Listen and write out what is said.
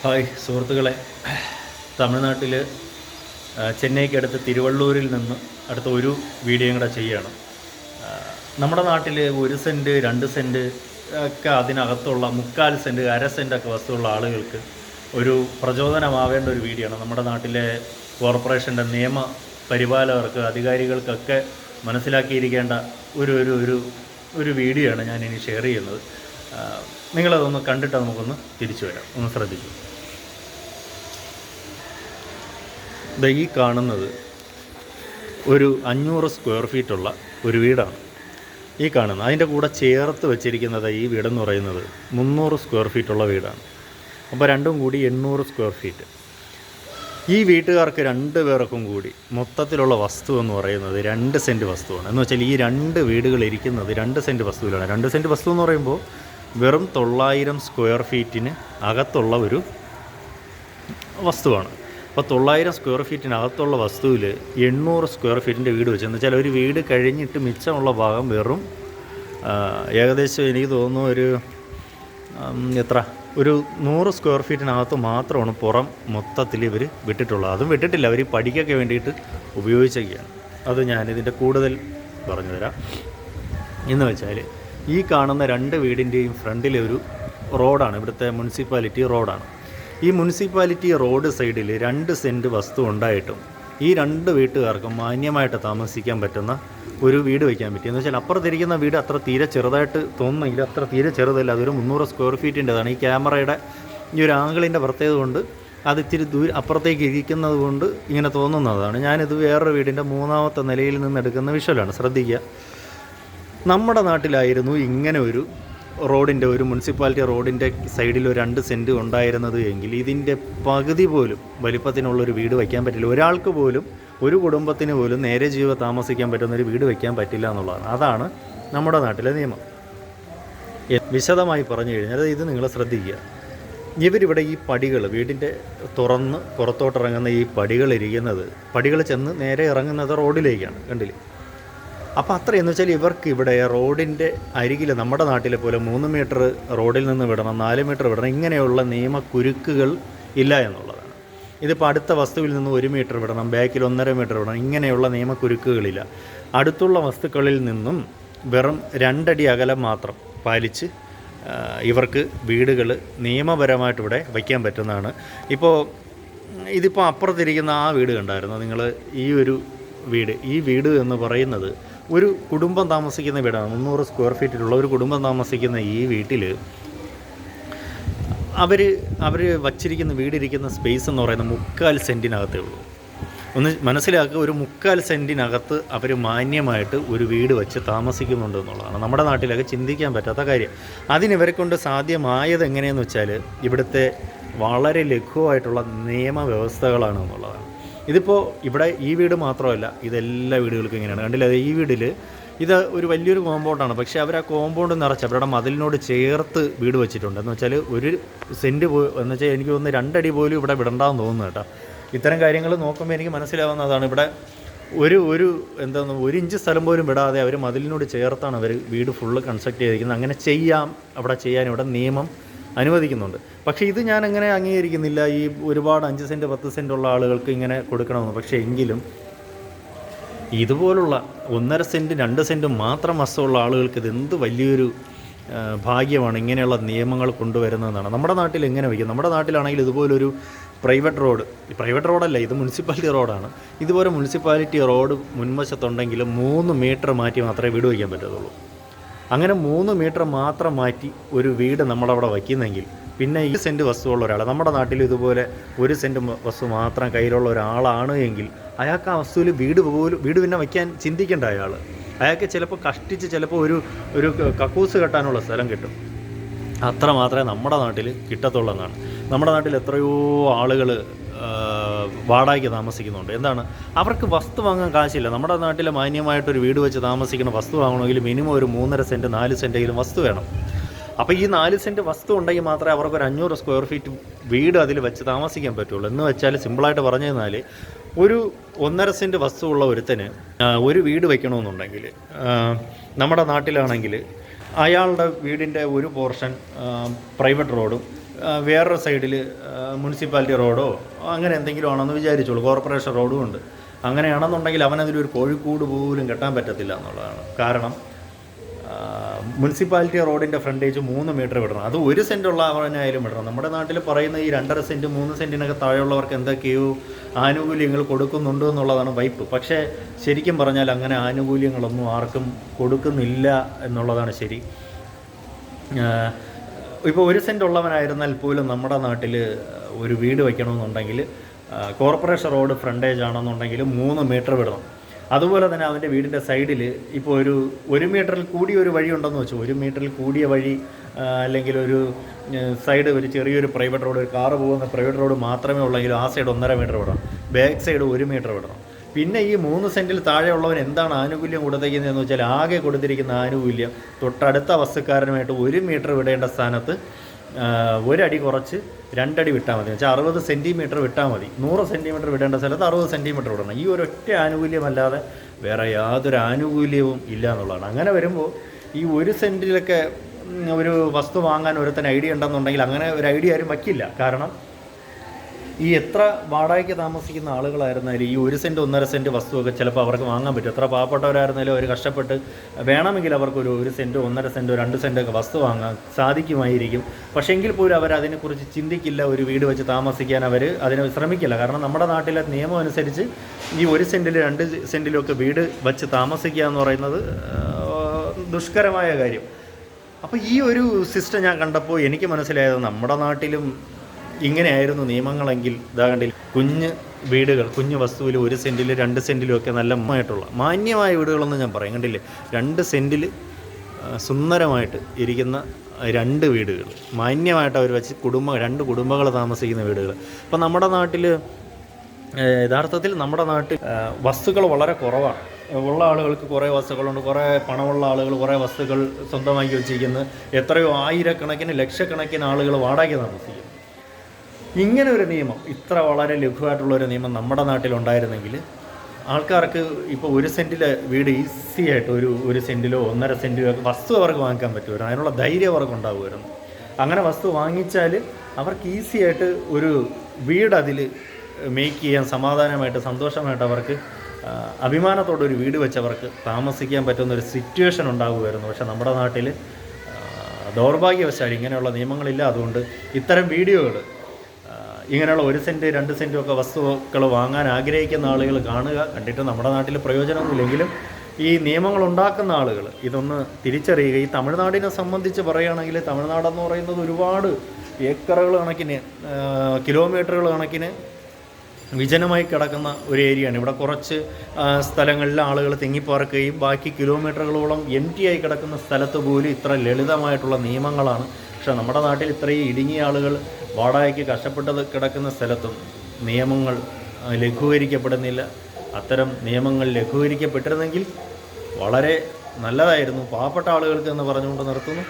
Hi സുഹൃത്തുക്കളെ. തമിഴ്നാട്ടിൽ ചെന്നൈക്കടുത്ത് തിരുവള്ളൂരിൽ നിന്ന് അടുത്ത ഒരു വീഡിയോ കൂടെ ചെയ്യുകയാണ് നമ്മുടെ നാട്ടിൽ ഒരു സെന്റ് രണ്ട് സെന്റ് ഒക്കെ അതിനകത്തുള്ള മുക്കാൽ സെന്റ് അര സെന്റൊക്കെ വസ്തുള്ള ആളുകൾക്ക് ഒരു പ്രചോദനമാവേണ്ട ഒരു വീഡിയോ ആണ് നമ്മുടെ നാട്ടിലെ കോർപ്പറേഷന്റെ നിയമ പരിപാലകർക്ക് അധികാരികൾക്കൊക്കെ മനസ്സിലാക്കിയിരിക്കേണ്ട ഒരു ഒരു ഒരു ഒരു വീഡിയോ ആണ് ഞാൻ ഇനി ഷെയർ ചെയ്യുന്നത്. നിങ്ങളതൊന്ന് കണ്ടിട്ട് നമുക്കൊന്ന് തിരിച്ചു വരാം. ഒന്ന് ശ്രദ്ധിച്ചു. ദാ ഈ കാണുന്നത് ഒരു അഞ്ഞൂറ് സ്ക്വയർ ഫീറ്റുള്ള ഒരു വീടാണ്. ഈ കാണുന്നത്. അതിന്റെ കൂടെ ചേർത്ത് വെച്ചിരിക്കുന്നത് ഈ വീടെന്ന് പറയുന്നത് മുന്നൂറ് സ്ക്വയർ ഫീറ്റുള്ള വീടാണ്. അപ്പോൾ രണ്ടും കൂടി എണ്ണൂറ് സ്ക്വയർ ഫീറ്റ് ഈ വീട്ടുകാർക്ക് രണ്ട് പേർക്കും കൂടി മൊത്തത്തിലുള്ള വസ്തു എന്ന് പറയുന്നത് രണ്ട് സെന്റ് വസ്തുവാണ്. എന്ന് വെച്ചാൽ ഈ രണ്ട് വീടുകൾ ഇരിക്കുന്നത് രണ്ട് സെന്റ് വസ്തുവിലാണ്. രണ്ട് സെന്റ് വസ്തു എന്ന് പറയുമ്പോൾ വെറും തൊള്ളായിരം സ്ക്വയർ ഫീറ്റിന് അകത്തുള്ള ഒരു വസ്തുവാണ്. അപ്പോൾ തൊള്ളായിരം സ്ക്വയർ ഫീറ്റിനകത്തുള്ള വസ്തുവിൽ എണ്ണൂറ് സ്ക്വയർ ഫീറ്റിന്റെ വീട് വെച്ച് എന്ന് വെച്ചാൽ ഒരു വീട് കഴിഞ്ഞിട്ട് മിച്ചമുള്ള ഭാഗം വെറും ഏകദേശം എനിക്ക് തോന്നുന്നു ഒരു എത്ര? ഒരു നൂറ് സ്ക്വയർ ഫീറ്റിനകത്ത് മാത്രമാണ് പുറം മൊത്തത്തിൽ ഇവർ വിട്ടിട്ടുള്ളത്. അതും വിട്ടിട്ടില്ല. അവർ പഠിക്കൊക്കെ വേണ്ടിയിട്ട് ഉപയോഗിച്ചൊക്കെയാണ്. അത് ഞാനിതിന്റെ കൂടുതൽ പറഞ്ഞു തരാം എന്ന് വെച്ചാൽ ഈ കാണുന്ന രണ്ട് വീടിന്റെയും ഫ്രണ്ടിലെ ഒരു റോഡാണ്. ഇവിടുത്തെ മുനിസിപ്പാലിറ്റി റോഡാണ്. ഈ മുനിസിപ്പാലിറ്റി റോഡ് സൈഡിൽ രണ്ട് സെന്റ് വസ്തു ഉണ്ടായിട്ടും ഈ രണ്ട് വീട്ടുകാർക്കും മാന്യമായിട്ട് താമസിക്കാൻ പറ്റുന്ന ഒരു വീട് വയ്ക്കാൻ പറ്റി. എന്ന് വെച്ചാൽ അപ്പുറത്തിരിക്കുന്ന വീട് അത്ര തീരെ ചെറുതായിട്ട് തോന്നുന്നെങ്കിൽ അത്ര തീരെ ചെറുതല്ല. അതൊരു മുന്നൂറ് സ്ക്വയർ ഫീറ്റിന്റെതാണ് ഈ ക്യാമറയുടെ ഈ ഒരു ആംഗിളിന്റെ പ്രത്യേകത കൊണ്ട് അത് ഇത്തിരി ദൂര അപ്പുറത്തേക്ക് ഇരിക്കുന്നത് കൊണ്ട് ഇങ്ങനെ തോന്നുന്നതാണ്. ഞാനിത് വേറൊരു വീടിന്റെ മൂന്നാമത്തെ നിലയിൽ നിന്ന് എടുക്കുന്ന വിഷ്വലാണ് ശ്രദ്ധിക്കുക. നമ്മുടെ നാട്ടിലായിരുന്നു ഇങ്ങനെ ഒരു റോഡിന്റെ ഒരു മുനിസിപ്പാലിറ്റി റോഡിന്റെ സൈഡിൽ ഒരു രണ്ട് സെന്റ് ഉണ്ടായിരുന്നത് എങ്കിൽ ഇതിന്റെ പകുതി പോലും വലിപ്പത്തിനുള്ളൊരു വീട് വയ്ക്കാൻ പറ്റില്ല. ഒരാൾക്ക് പോലും ഒരു കുടുംബത്തിന് പോലും നേരെ ജീവ താമസിക്കാൻ പറ്റുന്ന ഒരു വീട് വയ്ക്കാൻ പറ്റില്ല എന്നുള്ളതാണ്. അതാണ് നമ്മുടെ നാട്ടിലെ നിയമം. വിശദമായി പറഞ്ഞു കഴിഞ്ഞാൽ ഇത് നിങ്ങൾ ശ്രദ്ധിക്കുക. ഇവരിവിടെ ഈ പടികൾ വീടിന്റെ തുറന്ന് പുറത്തോട്ടിറങ്ങുന്ന ഈ പടികൾ ഇരിക്കുന്നത് പടികൾ ചെന്ന് നേരെ ഇറങ്ങുന്നത് റോഡിലേക്കാണ് കണ്ടില്ലേ? അപ്പോൾ അത്രയെന്ന് വെച്ചാൽ ഇവർക്ക് ഇവിടെ റോഡിന്റെ അരികിൽ നമ്മുടെ നാട്ടിലെ പോലെ മൂന്ന് മീറ്റർ റോഡിൽ നിന്ന് വിടണം നാല് മീറ്റർ വിടണം ഇങ്ങനെയുള്ള നിയമക്കുരുക്കുകൾ ഇല്ല എന്നുള്ളതാണ്. ഇതിപ്പോൾ അടുത്ത വസ്തുവിൽ നിന്ന് ഒരു മീറ്റർ വിടണം ബാക്കിൽ ഒന്നര മീറ്റർ വിടണം ഇങ്ങനെയുള്ള നിയമക്കുരുക്കുകളില്ല അടുത്തുള്ള വസ്തുക്കളിൽ നിന്നും വെറും രണ്ടടി അകലം മാത്രം പാലിച്ച് ഇവർക്ക് വീടുകൾ നിയമപരമായിട്ട് ഇവിടെ വയ്ക്കാൻ പറ്റുന്നതാണ്. ഇപ്പോൾ ഇതിപ്പോൾ അപ്പുറത്തിരിക്കുന്ന ആ വീട് കണ്ടായിരുന്നു? നിങ്ങൾ ഈ ഒരു വീട് ഈ വീട് എന്ന് പറയുന്നത് ഒരു കുടുംബം താമസിക്കുന്ന വീടാണ്. മുന്നൂറ് സ്ക്വയർ ഫീറ്റിലുള്ള ഒരു കുടുംബം താമസിക്കുന്ന ഈ വീട്ടിൽ അവർ അവർ വച്ചിരിക്കുന്ന വീടിരിക്കുന്ന സ്പേസ് എന്ന് പറയുന്നത് മുക്കാൽ സെന്റിനകത്തേ ഉള്ളൂ. ഒന്ന് മനസ്സിലാക്കുക ഒരു മുക്കാൽ സെന്റിനകത്ത് അവർ മാന്യമായിട്ട് ഒരു വീട് വെച്ച് താമസിക്കുന്നുണ്ട് എന്നുള്ളതാണ്. നമ്മുടെ നാട്ടിലൊക്കെ ചിന്തിക്കാൻ പറ്റാത്ത കാര്യം. അതിനിവരെ കൊണ്ട് സാധ്യമായത് എങ്ങനെയെന്ന് വെച്ചാൽ ഇവിടുത്തെ വളരെ ലഘുവായിട്ടുള്ള നിയമവ്യവസ്ഥകളാണ് എന്നുള്ളതാണ്. ഇതിപ്പോൾ ഇവിടെ ഈ വീട് മാത്രമല്ല ഇതെല്ലാ വീടുകൾക്കും ഇങ്ങനെയാണ്. കണ്ടില്ല ഈ വീട്ടിൽ ഇത് ഒരു വലിയൊരു കോമ്പൗണ്ടാണ്. പക്ഷേ അവർ ആ കോമ്പൗണ്ട് നിറച്ച് അവരുടെ മതിലിനോട് ചേർത്ത് വീട് വെച്ചിട്ടുണ്ട്. എന്ന് വെച്ചാൽ ഒരു സെന്റ് പോയി എന്ന് വെച്ചാൽ എനിക്ക് തോന്നുന്നു രണ്ടടി പോലും ഇവിടെ വിടണ്ടാന്ന് തോന്നുന്നു കേട്ടോ. ഇത്തരം കാര്യങ്ങൾ നോക്കുമ്പോൾ എനിക്ക് മനസ്സിലാവുന്നതാണ് ഇവിടെ ഒരു ഒരു എന്താണ് ഒരു ഇഞ്ച് സ്ഥലം പോലും വിടാതെ അവർ മതിലിനോട് ചേർത്താണ് അവർ വീട് ഫുള്ള് കൺസ്ട്രക്ട് ചെയ്തിരിക്കുന്നത്. അങ്ങനെ ചെയ്യാം അവിടെ ചെയ്യാൻ ഇവിടെ നിയമം അനുവദിക്കുന്നുണ്ട്. പക്ഷേ ഇത് ഞാൻ അങ്ങനെ അംഗീകരിക്കുന്നില്ല? ഈ ഒരുപാട് അഞ്ച് സെന്റ് പത്ത് സെന്റ് ഉള്ള ആളുകൾക്ക് ഇങ്ങനെ കൊടുക്കണമെന്ന്. പക്ഷേ എങ്കിലും ഇതുപോലുള്ള ഒന്നര സെന്റ് രണ്ട് സെന്റ് മാത്രം വസ്തുള്ള ആളുകൾക്ക് ഇത് എന്ത് വലിയൊരു ഭാഗ്യമാണ് ഇങ്ങനെയുള്ള നിയമങ്ങൾ കൊണ്ടുവരുന്നതെന്നാണ്. നമ്മുടെ നാട്ടിൽ എങ്ങനെ വയ്ക്കും? നമ്മുടെ നാട്ടിലാണെങ്കിൽ ഇതുപോലൊരു പ്രൈവറ്റ് റോഡ് പ്രൈവറ്റ് റോഡല്ല ഇത് മുനിസിപ്പാലിറ്റി റോഡാണ്. ഇതുപോലെ മുനിസിപ്പാലിറ്റി റോഡ് മുൻവശത്തുണ്ടെങ്കിൽ മൂന്ന് മീറ്റർ മാറ്റി മാത്രമേ വീട് വയ്ക്കാൻ പറ്റത്തുള്ളൂ. അങ്ങനെ മൂന്ന് മീറ്റർ മാത്രം മാറ്റി ഒരു വീട് നമ്മളവിടെ വയ്ക്കുന്നെങ്കിൽ പിന്നെ ഈ സെന്റ് വസ്തുവുള്ള ഒരാൾ നമ്മുടെ നാട്ടിൽ ഇതുപോലെ ഒരു സെന്റ് വസ്തു മാത്രം കയ്യിലുള്ള ഒരാളാണ് എങ്കിൽ അയാൾക്ക് ആ വസ്തുവിൽ വീട് പോലും വീട് പിന്നെ വയ്ക്കാൻ ചിന്തിക്കേണ്ട അയാൾ അയാൾക്ക് ചിലപ്പോൾ കഷ്ടിച്ച് ചിലപ്പോൾ ഒരു ഒരു കക്കൂസ് കെട്ടാനുള്ള സ്ഥലം കിട്ടും. അത്ര മാത്രമേ നമ്മുടെ നാട്ടിൽ കിട്ടത്തുള്ളൂ എന്നാണ്. നമ്മുടെ നാട്ടിൽ എത്രയോ ആളുകൾ വാടകയ്ക്ക് താമസിക്കുന്നുണ്ട്. എന്താണ്? അവർക്ക് വസ്തു വാങ്ങാൻ കാശില്ല. നമ്മുടെ നാട്ടിലെ മാന്യമായിട്ടൊരു വീട് വെച്ച് താമസിക്കുന്ന വസ്തു വാങ്ങണമെങ്കിൽ മിനിമം ഒരു മൂന്നര സെന്റ് നാല് സെന്റെങ്കിലും വസ്തു വേണം. അപ്പോൾ ഈ നാല് സെന്റ് വസ്തു ഉണ്ടെങ്കിൽ മാത്രമേ അവർക്ക് ഒരു അഞ്ഞൂറ് സ്ക്വയർ ഫീറ്റ് വീട് അതിൽ വെച്ച് താമസിക്കാൻ പറ്റുള്ളൂ. എന്ന് വെച്ചാൽ സിമ്പിളായിട്ട് പറഞ്ഞു കഴിഞ്ഞാൽ ഒരു ഒന്നര സെന്റ് വസ്തു ഉള്ള ഒരുത്തന് ഒരു വീട് വയ്ക്കണമെന്നുണ്ടെങ്കിൽ നമ്മുടെ നാട്ടിലാണെങ്കിൽ അയാളുടെ വീടിന്റെ ഒരു പോർഷൻ പ്രൈവറ്റ് റോഡും വേറൊരു സൈഡിൽ മുനിസിപ്പാലിറ്റി റോഡോ അങ്ങനെ എന്തെങ്കിലും ആണെന്ന് വിചാരിച്ചോളൂ. കോർപ്പറേഷൻ റോഡും ഉണ്ട്. അങ്ങനെയാണെന്നുണ്ടെങ്കിൽ അവനതിലൊരു കോഴിക്കൂട് പോലും കെട്ടാൻ പറ്റത്തില്ല എന്നുള്ളതാണ്. കാരണം മുനിസിപ്പാലിറ്റി റോഡിന്റെ ഫ്രണ്ടേജ് മൂന്ന് മീറ്റർ വിടണം. അത് ഒരു സെന്റ് ഉള്ള അവനായാലും വിടണം. നമ്മുടെ നാട്ടിൽ പറയുന്ന ഈ രണ്ടര സെന്റ് മൂന്ന് സെന്റിനൊക്കെ താഴെയുള്ളവർക്ക് എന്തൊക്കെയോ ആനുകൂല്യങ്ങൾ കൊടുക്കുന്നുണ്ട് എന്നുള്ളതാണ് വൈപ്പ്. പക്ഷേ ശരിക്കും പറഞ്ഞാൽ അങ്ങനെ ആനുകൂല്യങ്ങളൊന്നും ആർക്കും കൊടുക്കുന്നില്ല എന്നുള്ളതാണ് ശരി. ഇപ്പോൾ ഒരു സെന്റ് ഉള്ളവനായിരുന്നാൽ പോലും നമ്മുടെ നാട്ടിൽ ഒരു വീട് വയ്ക്കണമെന്നുണ്ടെങ്കിൽ കോർപ്പറേഷൻ റോഡ് ഫ്രണ്ടേജ് ആണെന്നുണ്ടെങ്കിൽ മൂന്ന് മീറ്റർ വിടണം. അതുപോലെ തന്നെ അവന്റെ വീടിന്റെ സൈഡിൽ ഇപ്പോൾ ഒരു ഒരു മീറ്ററിൽ കൂടിയ ഒരു വഴി ഉണ്ടെന്ന് വെച്ചു ഒരു മീറ്ററിൽ കൂടിയ വഴി അല്ലെങ്കിൽ ഒരു സൈഡ് ഒരു ചെറിയൊരു പ്രൈവറ്റ് റോഡ് ഒരു കാറ് പോകുന്ന പ്രൈവറ്റ് റോഡ് മാത്രമേ ഉള്ളെങ്കിലും ആ സൈഡ് ഒന്നര മീറ്റർ വിടണം. ബാക്ക് സൈഡ് ഒരു മീറ്റർ വിടണം. പിന്നെ ഈ മൂന്ന് സെന്റിൽ താഴെയുള്ളവൻ എന്താണ് ആനുകൂല്യം കൊടുത്തിരിക്കുന്നതെന്ന് വെച്ചാൽ ആകെ കൊടുത്തിരിക്കുന്ന ആനുകൂല്യം തൊട്ടടുത്ത വസ്തുക്കാരനുമായിട്ട് ഒരു മീറ്റർ വിടേണ്ട സ്ഥാനത്ത് ഒരടി കുറച്ച് രണ്ടടി വിട്ടാൽ മതി. വെച്ചാൽ അറുപത് സെന്റിമീറ്റർ വിട്ടാൽ മതി. നൂറ് സെന്റിമീറ്റർ വിടേണ്ട സ്ഥലത്ത് അറുപത് സെന്റിമീറ്റർ വിടണം. ഈ ഒരൊറ്റ ആനുകൂല്യമല്ലാതെ വേറെ യാതൊരു ആനുകൂല്യവും ഇല്ല എന്നുള്ളതാണ്. അങ്ങനെ വരുമ്പോൾ ഈ ഒരു സെന്റിലൊക്കെ ഒരു വസ്തു വാങ്ങാൻ ഒരുത്തൻ ഐഡിയ ഉണ്ടെന്നുണ്ടെങ്കിൽ അങ്ങനെ ഒരു ഐഡിയ ആരും വയ്ക്കില്ല. കാരണം ഈ എത്ര വാടകയ്ക്ക് താമസിക്കുന്ന ആളുകളായിരുന്നാലും ഈ ഒരു സെന്റ് ഒന്നര സെന്റ് വസ്തുവൊക്കെ ചിലപ്പോൾ അവർക്ക് വാങ്ങാൻ പറ്റും. എത്ര പാവപ്പെട്ടവരായിരുന്നാലും അവർ കഷ്ടപ്പെട്ട് വേണമെങ്കിൽ അവർക്കൊരു ഒരു സെന്റോ ഒന്നര സെന്റോ രണ്ട് സെന്റൊക്കെ വസ്തു വാങ്ങാൻ സാധിക്കുമായിരിക്കും. പക്ഷേ എങ്കിൽ പോലും അവർ അതിനെക്കുറിച്ച് ചിന്തിക്കില്ല ഒരു വീട് വെച്ച് താമസിക്കാൻ അവർ അതിനെ ശ്രമിക്കില്ല. കാരണം നമ്മുടെ നാട്ടിലെ നിയമം അനുസരിച്ച് ഈ ഒരു സെന്റിൽ രണ്ട് സെന്റിലൊക്കെ വീട് വെച്ച് താമസിക്കുക എന്ന് പറയുന്നത് ദുഷ്കരമായ കാര്യം. അപ്പോൾ ഈ ഒരു സിസ്റ്റം ഞാൻ കണ്ടപ്പോൾ എനിക്ക് മനസ്സിലായത് നമ്മുടെ നാട്ടിലും ഇങ്ങനെയായിരുന്നു നിയമങ്ങളെങ്കിൽ ഇതാകണ്ടിൽ കുഞ്ഞ് വീടുകൾ കുഞ്ഞു വസ്തുവിൽ ഒരു സെന്റിൽ രണ്ട് സെന്റിലും ഒക്കെ നല്ല മായിട്ടുള്ള മാന്യമായ വീടുകളൊന്നും ഞാൻ പറയും. കണ്ടില്ലേ? രണ്ട് സെന്റിൽ സുന്ദരമായിട്ട് ഇരിക്കുന്ന രണ്ട് വീടുകൾ. മാന്യമായിട്ട് അവർ വെച്ച് കുടുംബ രണ്ട് കുടുംബങ്ങൾ താമസിക്കുന്ന വീടുകൾ. അപ്പം നമ്മുടെ നാട്ടിൽ യഥാർത്ഥത്തിൽ നമ്മുടെ നാട്ടിൽ വസ്തുക്കൾ വളരെ കുറവാണ്. ഉള്ള ആളുകൾക്ക് കുറേ വസ്തുക്കളുണ്ട് കുറേ പണമുള്ള ആളുകൾ കുറേ വസ്തുക്കൾ സ്വന്തമാക്കി വെച്ചിരിക്കുന്നു. എത്രയോ ആയിരക്കണക്കിന് ലക്ഷക്കണക്കിന് ആളുകൾ വാടകയ്ക്ക് താമസിക്കുന്നു. ഇങ്ങനെ ഒരു നിയമം ഇത്ര വളരെ ലഘുവായിട്ടുള്ള ഒരു നിയമം നമ്മുടെ നാട്ടിലുണ്ടായിരുന്നെങ്കിൽ ആൾക്കാർക്ക് ഇപ്പോൾ ഒരു സെന്റിൽ വീട് ഈസി ആയിട്ട് ഒരു ഒരു സെന്റിലോ ഒന്നര സെന്റിലോ ഒക്കെ വസ്തു അവർക്ക് വാങ്ങിക്കാൻ പറ്റുമായിരുന്നു അതിനുള്ള ധൈര്യം അവർക്ക് ഉണ്ടാകുമായിരുന്നു അങ്ങനെ വസ്തു വാങ്ങിച്ചാൽ അവർക്ക് ഈസി ആയിട്ട് ഒരു വീട് അതിൽ മേക്ക് ചെയ്യാൻ സമാധാനമായിട്ട് സന്തോഷമായിട്ട് അവർക്ക് അഭിമാനത്തോടെ ഒരു വീട് വെച്ച് അവർക്ക് താമസിക്കാൻ പറ്റുന്ന ഒരു സിറ്റുവേഷൻ ഉണ്ടാകുമായിരുന്നു പക്ഷേ നമ്മുടെ നാട്ടിൽ ദൗർഭാഗ്യവശാൽ ഇങ്ങനെയുള്ള നിയമങ്ങളില്ല. അതുകൊണ്ട് ഇത്തരം വീഡിയോകൾ ഇങ്ങനെയുള്ള ഒരു സെന്റ് രണ്ട് സെന്റും ഒക്കെ വസ്തുക്കൾ വാങ്ങാൻ ആഗ്രഹിക്കുന്ന ആളുകൾ കാണുക. കണ്ടിട്ട് നമ്മുടെ നാട്ടിൽ പ്രയോജനമൊന്നുമില്ലെങ്കിലും ഈ നിയമങ്ങൾ ഉണ്ടാക്കുന്ന ആളുകൾ ഇതൊന്ന് തിരിച്ചറിയുക. ഈ തമിഴ്നാടിനെ സംബന്ധിച്ച് പറയുകയാണെങ്കിൽ തമിഴ്നാടെന്ന് പറയുന്നത് ഒരുപാട് ഏക്കറുകൾ കണക്കിന് കിലോമീറ്ററുകൾ കണക്കിന് വിജനമായി കിടക്കുന്ന ഒരു ഏരിയയാണ്. ഇവിടെ കുറച്ച് സ്ഥലങ്ങളിൽ ആളുകൾ തിങ്ങിപ്പാർക്കുകയും ബാക്കി കിലോമീറ്ററുകളോളം എം ടി ആയി കിടക്കുന്ന സ്ഥലത്ത് പോലും ഇത്ര ലളിതമായിട്ടുള്ള നിയമങ്ങളാണ് പക്ഷേ നമ്മുടെ നാട്ടിൽ ഇത്രയും ഇടുങ്ങിയ ആളുകൾ വാടകയ്ക്ക് കഷ്ടപ്പെട്ടത് കിടക്കുന്ന സ്ഥലത്തും നിയമങ്ങൾ ലഘൂകരിക്കപ്പെടുന്നില്ല. അത്തരം നിയമങ്ങൾ ലഘൂകരിക്കപ്പെട്ടിരുന്നെങ്കിൽ വളരെ നല്ലതായിരുന്നു. പാവപ്പെട്ട ആളുകൾക്ക് എന്ന് പറഞ്ഞുകൊണ്ട് നിർത്തുന്നു.